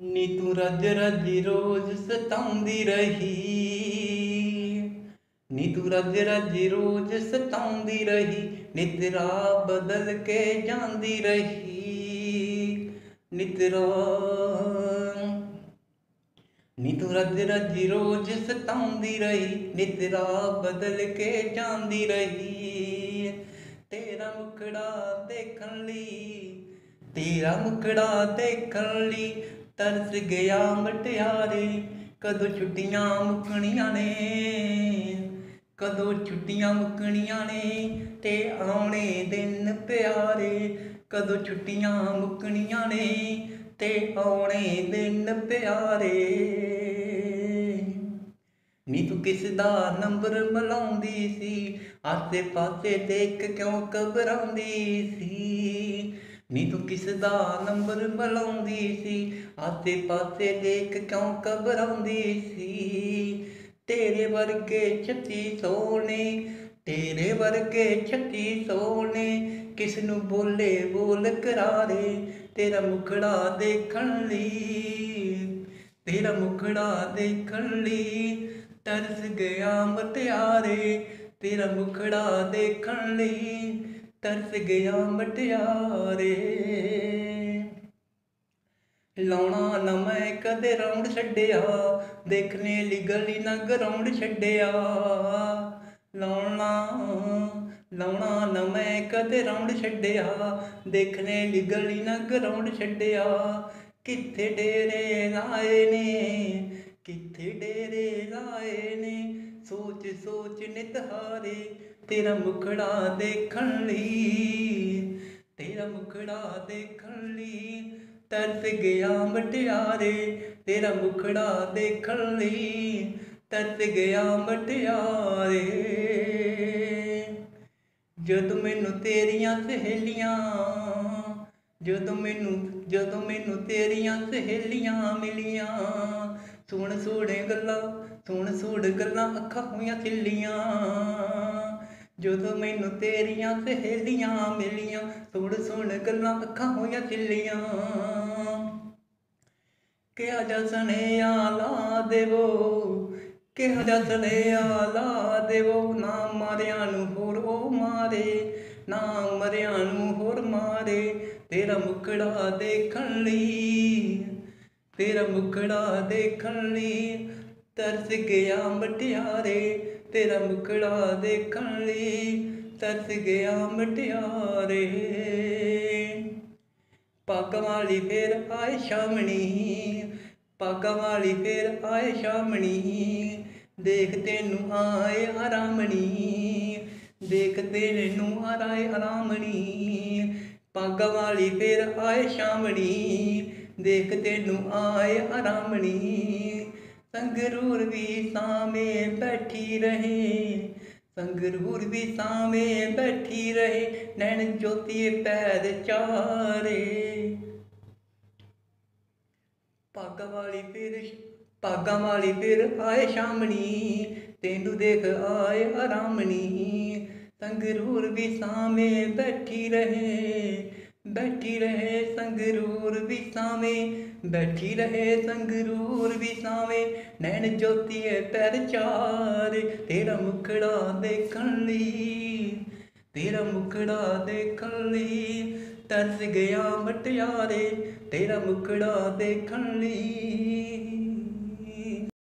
ਨੀ ਤੂੰ ਰੱਜ ਰੱਜ ਰੋਜ਼ ਸਤਾਉਂਦੀ ਰਹੀ। ਨੀ ਤੂੰ ਰੱਜ ਰੱਜ ਰੋਜ਼ ਸਤਾਉਂਦੀ ਰਹੀ ਨਿਤਰਾ ਬਦਲ ਕੇ ਜਾਂਦੀ ਰਹੀ। ਨਿਤਰਾ ਨੀ ਤੂੰ ਰੱਜ ਰੱਜ ਰੋਜ਼ ਸਤਾਉਂਦੀ ਰਹੀ ਨਿਤਰਾ ਬਦਲ ਕੇ ਜਾਂਦੀ ਰਹੀ। ਤੇਰਾ ਮੁਖੜਾ ਦੇਖਣ ਲਈ, ਤੇਰਾ ਮੁਖੜਾ ਦੇਖਣ ਲਈ ਤਰਸ ਗਿਆ ਮਟਿਆਰੇ ਕਦੋਂ ਛੁੱਟੀਆਂ ਮੁੱਕਣੀਆਂ ਨੇ, ਕਦੋਂ ਛੁੱਟੀਆਂ ਮੁੱਕਣੀਆਂ ਨੇ, ਤੇ ਆਉਣੇ ਦਿਨ ਪਿਆਰੇ, ਕਦੋਂ ਛੁੱਟੀਆਂ ਮੁੱਕਣੀਆਂ ਨੇ, ਤੇ ਆਉਣੇ ਦਿਨ ਪਿਆਰੇ। ਨੀ ਤੂੰ ਕਿਸ ਦਾ ਨੰਬਰ ਮਲਾਉਂਦੀ ਸੀ ਆਸੇ ਪਾਸੇ ਦੇਖ ਕਿਉਂ ਘਬਰਾਉਂਦੀ ਸੀ? ਨੀ ਤੂੰ ਕਿਸ ਦਾ ਨੰਬਰ ਮਲਾਉਂਦੀ ਸੀ, ਆਸੇ ਪਾਸੇ ਦੇਖ ਕਿਉਂ ਘਬਰਾਉਂਦੀ ਸੀ? ਤੇਰੇ ਵਰਗੇ ਛੱਤੀ ਸੋਹਣੇ, ਤੇਰੇ ਵਰਗੇ ਛੱਤੀ ਸੋਹਣੇ ਕਿਸ ਨੂੰ ਬੋਲੇ ਬੋਲ ਕਰਾਰੇ? ਤੇਰਾ ਮੁਖੜਾ ਦੇਖਣ ਲਈ, ਤੇਰਾ ਮੁਖੜਾ ਦੇਖਣ ਲਈ ਤਰਸ ਗਿਆ ਮਟਿਆਰੇ। ਤੇਰਾ ਮੁਖੜਾ ਦੇਖਣ ਲਈ ਤਰਸ ਗਿਆ ਮਟਿਆਰੇ। ਲਾਉਣਾ ਨਾ ਮੈਂ ਕਦੇ ਰੌਂਡ ਛੱਡਿਆ ਦੇਖਣੇ ਲਈ ਗਲੀ ਨਾ ਗਰਾਉਂਡ ਛੱਡਿਆ। ਲਾਉਣਾ ਲਾਉਣਾ ਨਾ ਮੈਂ ਕਦੇ ਰੌਂਡ ਛੱਡਿਆ ਦੇਖਣੇ ਲਈ ਗਲੀ ਨਾ ਗਰਾਉਂਡ ਛੱਡਿਆ। ਕਿੱਥੇ ਡੇਰੇ ਲਾਏ ਨੇ, ਕਿੱਥੇ ਡੇਰੇ ਲਾਏ ਨੇ ਸੋਚ ਸੋਚ ਨਿਤਹਾਰੇ ਤੇਰਾ ਮੁਖੜਾ ਦੇਖਣ ਲਈ, ਤੇਰਾ ਮੁਖੜਾ ਦੇਖਣ ਲਈ, ਤਰਸ ਗਿਆ ਮਟਿਆਰੇ, ਤੇਰਾ ਮੁਖੜਾ ਦੇਖਣ ਲਈ, ਤਰਸ ਗਿਆ ਮਟਿਆਰੇ। ਜਦ ਮੈਨੂੰ ਤੇਰੀਆਂ ਸਹੇਲੀਆਂ, ਜਦੋਂ ਮੈਨੂੰ ਜਦੋਂ ਮੈਨੂੰ ਤੇਰੀਆਂ ਸਹੇਲੀਆਂ ਮਿਲੀਆਂ ਸੁਣ ਸੁਣੇ ਗੱਲਾਂ ਸੁਣ ਸੁਣ ਗੱਲਾਂ ਅੱਖਾਂ ਹੋਈਆਂ ਖਿੱਲੀਆਂ ਜਦੋਂ ਮੈਨੂੰ ਤੇਰੀਆਂ ਸਹੇਲੀਆਂ ਮਿਲੀਆਂ, ਸੁਣ ਸੁਣ ਗੱਲਾਂ ਅੱਖਾਂ ਹੋਈਆਂ ਚਿੱਲੀਆਂ। ਕਿਹਾ ਜਾ ਸਨੇਆ ਲਾ ਦੇਵੋ, ਕਿਹਾ ਜਾ ਸਨੇਆ ਲਾ ਦੇਵੋ, ਨਾ ਮਾਰਿਆਂ ਨੂੰ ਹੋਰ ਉਹ ਮਾਰੇ, ਨਾ ਮਰਿਆਂ ਨੂੰ ਹੋਰ ਮਾਰੇ। ਤੇਰਾ ਮੁਕੜਾ ਦੇਖਣ ਲਈ, ਤੇਰਾ ਮੁਕੜਾ ਦੇਖਣ ਲਈ ਤਰਸ ਗਿਆ ਮਟਿਆਰੇ। ਤੇਰਾ ਮੁਕੜਾ ਦੇਖਣ ਲਈ ਤਰਸ ਗਿਆ ਮਟਿਆਰੇ। ਪੱਗ ਵਾਲੀ ਫੇਰ ਆਏ ਸ਼ਾਮਣੀ, ਪੱਗ ਵਾਲੀ ਫੇਰ ਆਏ ਸ਼ਾਮਣੀ। ਦੇਖ ਤੈਨੂੰ ਆਏ ਆਰਾਮਣੀ, ਦੇਖ ਤੈਨੂੰ ਆਏ ਆਰਾਮਣੀ। ਪੱਗ ਵਾਲੀ ਫੇਰ ਆਏ ਸ਼ਾਮਣੀ, ਦੇਖ ਤੈਨੂੰ ਆਏ ਆਰਾਮਣੀ। ਸੰਗਰੂਰ ਵੀ ਸਾਵੇਂ ਬੈਠੀ ਰਹੇ। ਸੰਗਰੂਰ ਵੀ ਸਾਵੇਂ ਬੈਠੀ ਰਹੇ, ਨੈਣ ਜੋਤੀ ਪੈਦ ਚਾਰੇ। ਪੱਗ ਵਾਲੀ ਫਿਰ ਪਾਗਾ ਵਾਲੀ ਫਿਰ ਆਏ ਸ਼ਾਮਣੀ, ਤੈਨੂੰ ਦੇਖ ਆਏ ਆਰਾਮਣੀ ਸੰਗਰੂਰ ਵੀ ਸਾਵੇਂ ਬੈਠੀ ਰਹੇ ਬੈਠੀ ਰਹੇ ਸੰਗਰੂਰ ਵੀ ਸਾਵੇਂ, ਬੈਠੀ ਰਹੇ ਸੰਗਰੂਰ ਵੀ ਸਾਵੇਂ। ਨੈਣ ਜੋਤੀਏ ਪੈਰ ਚਾਰ, ਤੇਰਾ ਮੁਖੜਾ ਦੇਖਣ ਲਈ, ਤੇਰਾ ਮੁਖੜਾ ਦੇਖਣ ਲਈ। ਤਰਸ ਗਿਆ ਮਟਿਆਰੇ, ਤੇਰਾ ਮੁਖੜਾ ਦੇਖਣ ਲਈ।